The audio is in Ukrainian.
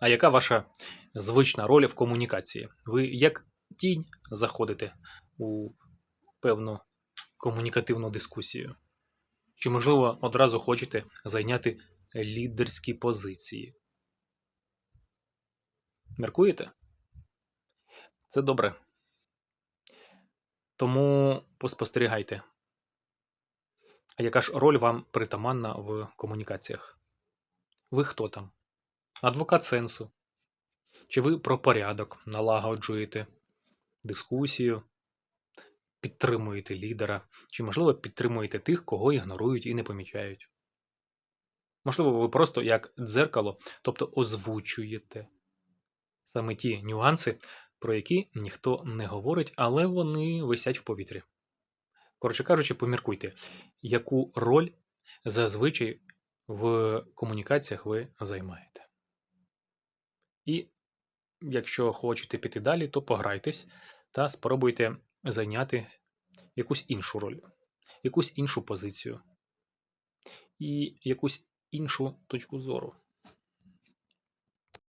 А яка ваша звична роль в комунікації? Ви як тінь заходите у певну комунікативну дискусію? Чи, можливо, одразу хочете зайняти лідерські позиції? Міркуєте? Це добре. Тому поспостерігайте. А яка ж роль вам притаманна в комунікаціях? Ви хто там? Адвокат сенсу? Чи ви про порядок налагоджуєте дискусію, підтримуєте лідера, чи, можливо, підтримуєте тих, кого ігнорують і не помічають? Можливо, ви просто як дзеркало, тобто озвучуєте саме ті нюанси, про які ніхто не говорить, але вони висять в повітрі. Коротше кажучи, поміркуйте, яку роль зазвичай в комунікаціях ви займаєте. І якщо хочете піти далі, то пограйтесь та спробуйте зайняти якусь іншу роль, якусь іншу позицію і якусь іншу точку зору.